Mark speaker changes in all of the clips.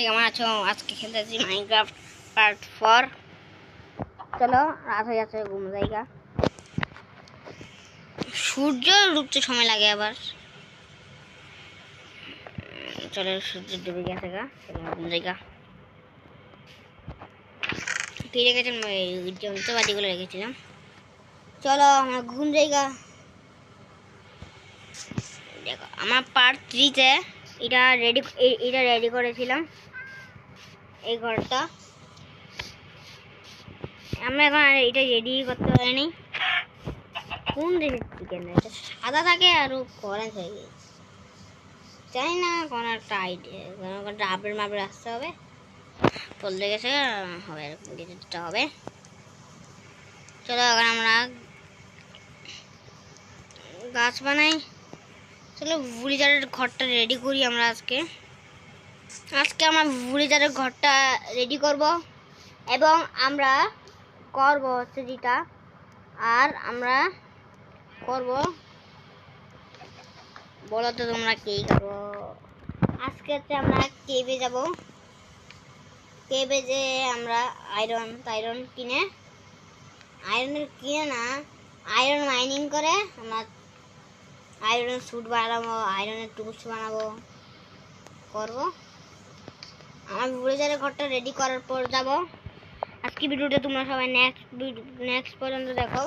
Speaker 1: সবাই কেমন আছো? আজকে খেলতেছি মাইনক্রাফট পার্ট ফোর চলো, রাত হয়ে যাচ্ছে ঘুম জায়গা। সূর্য ডুবতে সময় লাগে আবার। চলো সূর্য ডুবে গেছে গা ঘুম জায়গা। কি রেখেছেন? যন্ত্রপাতিগুলো রেখেছিলাম। চলো, আমার ঘুম জায়গা। দেখো, আমার পার্ট থ্রিতে এটা রেডি এটা রেডি করেছিলাম। এই ঘরটা। আমরা এখন এটা রেডি করতে পারিনি। কোন দেশের চিকেন সাদা থাকে আর হয়ে গেছে। জানি না, কোনো একটা আইডিয়া কোনো একটা আসতে হবে। বলতে গেছে হবে ডিজিটটা হবে। চলো এখন আমরা গাছ বানাই। চলো ভুলিজারের ঘরটা রেডি করি আমরা আজকে। আজকে আমরা ভুলিজারের ঘরটা রেডি করব এবং আমরা করব হচ্ছে যেটা, আর আমরা করব, বলো তো তোমরা কি করব? আজকে আমরা কেবে যাব। কেবে যে আমরা আয়রন আয়রন কিনে আয়রন কিনে না আয়রন মাইনিং করে আমরা আয়রনের স্যুট বানাবো আয়রনের টুলস বানাবো, করব। আমার ব্লেজারের ঘরটা রেডি করার পর যাব। আজকে ভিডিওটা তোমরা সবাই নেক্সট নেক্সট পর্যন্ত দেখো।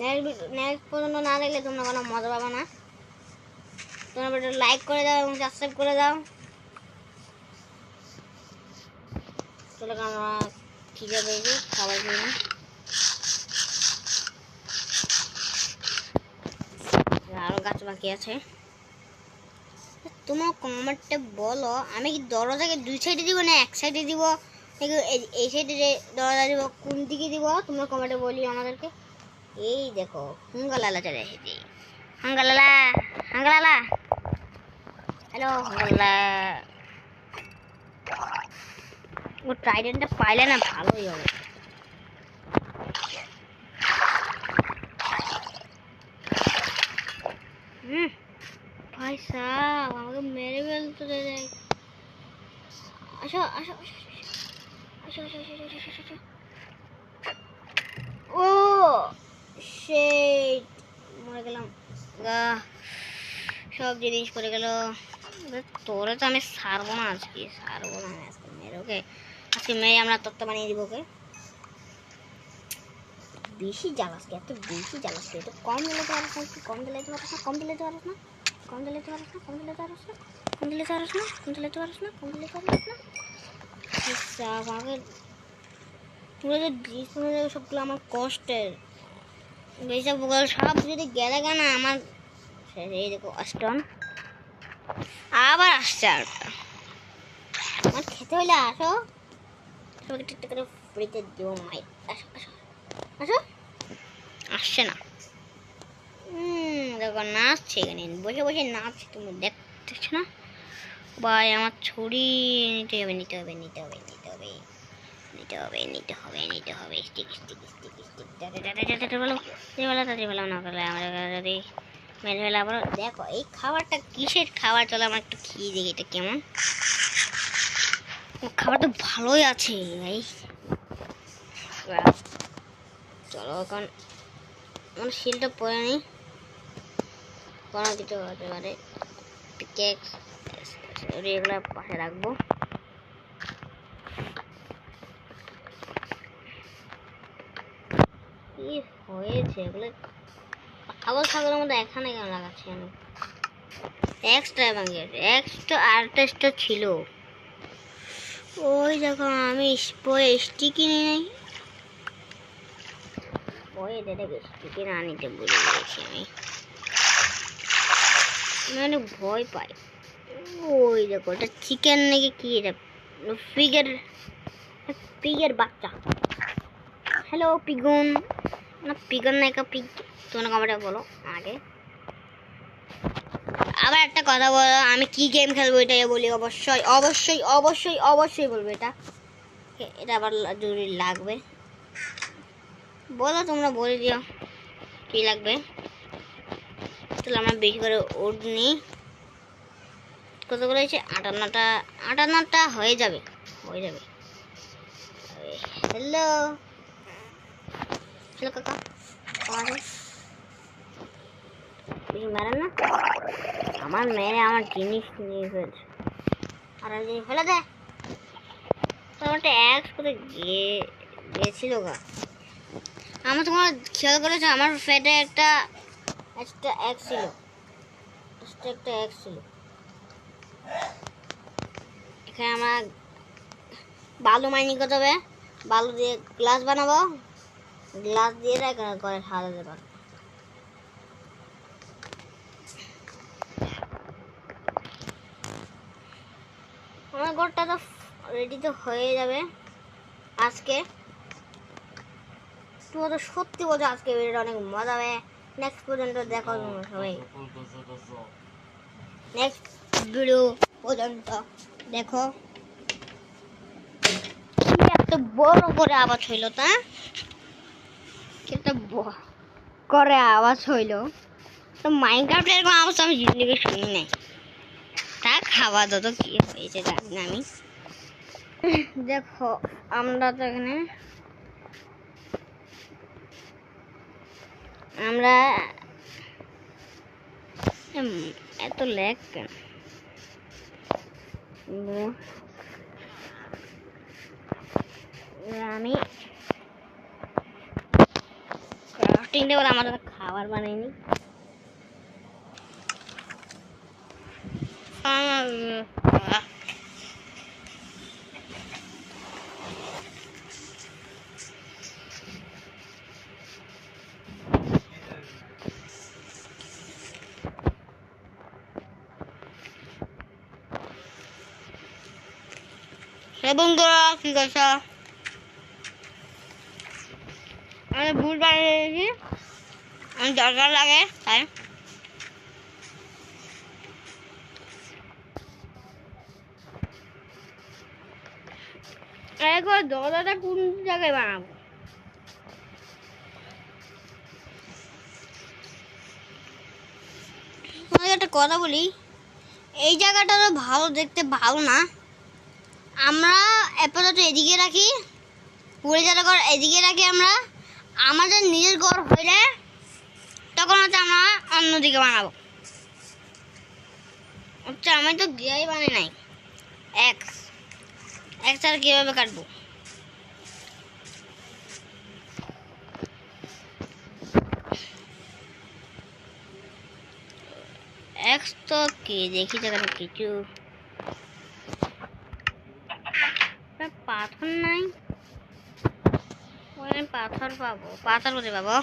Speaker 1: নেক্সট নেক্সট পর্যন্ত না দেখলে তোমরা কোনো মজা পাবে না। তোমরা ভিডিও লাইক করে দাও এবং সাবস্ক্রাইব করে দাও। চলো আমরা খিদে পেয়েছি খাবার জন্য আরও গাছ বাকি আছে। তোমার কমেন্টে বলো। আমি কি দরজাকে দুই সাইডে দিব না এক সাইডে দিব? নাকি এই- সাইডে দরজা দিব, কোন দিকে দিব? তোমরা কমেন্টে বলি আমাদেরকে। এই দেখো হুঙ্গালালা চলে এসেছি হাঙ্গালালা হাঙ্গালালা। হ্যালো হাঙ্গালালা। ও ট্রাইডেন্টটা পাইলে না ভালোই হবে। হুম ভাই আমাকে মেরে ফেলতে দেয় আসো আসো আসো আসো আসো আসো আসো ও সেই মরে গেলাম। গা, সব জিনিস পড়ে গেল। তোরে তো আমি সারবো না আজকে সারবো না আজকে মেরে, ওকে? আজকে মেয়ে আমরা তত্ত্ব বানিয়ে দিব, ওকে? বেশি জ্বালাস এত বেশি জ্বালাস এত কম দিলে তো আর কম দিলে তো আর কম দিলে তো আর না। কম দিলে তো না কম দিলে তো পারিস না কম দিলে তো পারিস না কম দিলে তো পারিস না কম দিলে তো না সবগুলো আমার কষ্টের। এইসবগুলো সব যদি গেলে কেন আমার এই দেখো অষ্টম আবার আসছে আরেকটা আমার খেতে হলে আসো। সবাইকে ঠিকঠাক করে ফ্রিতে দিব মাই। আসো আসো। আসো। আসছে না। দেখো নাচছে এখানে। বসে বসে নাচছে তুমি দেখতেছ না? ভাই আমার ছুরি নিতে হবে নিতে হবে নিতে হবে নিতে হবে নিতে হবে নিতে হবে নিতে হবে। Stick stick stick stick. তাতে বলো। তাতে বলো তাতে বলো না বলে আমার যদি মেরে ফেলে আবার দেখো এই খাবারটা কিসের খাবার? চলো আমার একটু খেয়ে দেখি এটা কেমন। ও, খাবারটা ভালোই আছে ভাই। চলো এখন আমার শিলটা পরে নিই। কোনো কিছু হতে পারে পিকেক্স এগুলো পাশে রাখব। কি হয়েছে এগুলো? আবার ছাগলের মধ্যে এখানে কেন লাগাচ্ছি আমি? এক্সট্রা ভাঙে এক্সট্রা আর্টিস্টটা ছিল। ওই দেখো, আমি বই স্টিকি নিয়ে নেই। বই দেখে স্টিকি না নিতে ভুলে গেছি আমি। অনেক ভয় পাই ওই দেখো, এটা চিকেন নাকি কি এটা? পিগের পিগের বাচ্চা। হ্যালো পিগুন না পিগুন না পিগ তোমরা কমেন্টে বলো আগে। আবার একটা কথা বলো, আমি কি গেম খেলব এটাই বলি? অবশ্যই অবশ্যই অবশ্যই অবশ্যই বলব এটা। এটা আবার জরুরি লাগবে। বলো, তোমরা বলে দিও কি লাগবে। তাহলে আমরা বেশি করে উড নিই। কতগুলো হয়েছে? আটান্নটা আটান্নটা হয়ে যাবে হয়ে যাবে। হ্যালো হ্যালো কাকা। বেশি মেরেন না? আমার মেরে আমার জিনিস নিয়ে ফেলছে আর জিনিস ফেলে দে। তো আমার একটা অ্যাক্স করে গিয়ে, গিয়েছিল গা। আমার তোমার খেয়াল করেছ, আমার ফেটে একটা একটা এক ছিল। একটা এক ছিল। এখানে আমরা বালু মাইনিং করতে হবে। বালু দিয়ে গ্লাস বানাবো। গ্লাস দিয়ে করে সাজাতে পারব আমার ঘরটা তো রেডি তো হয়ে যাবে। আজকে। তোমার তো সত্যি বলছো আজকে ভিডিওটা অনেক মজা হবে। নেক্সট পর্যন্ত দেখো তোমরা সবাই। নেক্সট ভিডিও পর্যন্ত দেখো। এত বড় করে আওয়াজ হইল তা? একটা করে আওয়াজ হইল। তো মাইনক্রাফ্ট এরকম আওয়াজ আমি জিন্দগি শুনি নাই। তা খাওয়া দাওয়া কি হয়েছে জানি না আমি। দেখো আমরা তো এখানে আমরা এত ল্যাগ কেন? আমি ক্রাফটিং টেবিল আমাদের খাবার বানাইনি। আহ, হে বন্ধুরা, কি করছ আমি ভুল বানিয়ে দিয়েছি আমি দরকার লাগে তাই এরপর দরজাটা কোন জায়গায় বানাবো? তোমাকে একটা কথা বলি, এই জায়গাটা তো ভালো, দেখতে ভালো না? আমরা আপাতত এদিকে রাখি পুরে যারা ঘর এদিকে রাখি আমরা। আমাদের নিজের ঘর হইলে তখন হচ্ছে আমরা অন্যদিকে বানাবো। আচ্ছা আমি তো দিয়াই বানাই নাই। এক্স এক্স আর কীভাবে কাটবো? এক্স তো কি, দেখি যেখানে কিছু তা পাথর নাই ওখানে পাথর পাবো, পাথর কোথায় পাবো?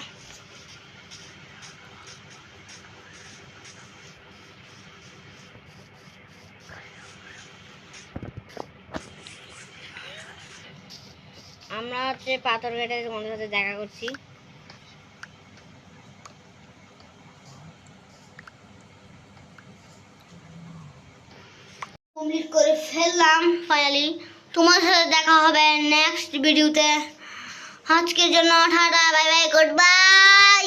Speaker 1: আমরা হচ্ছে পাথর ঘাটে তোমাদের সাথে দেখা করছি। কমপ্লিট করে ফেললাম ফাইনালি তোমার সাথে দেখা হবে নেক্সট ভিডিওতে আজকের জন্য ঠাটা বাই বাই গুড বাই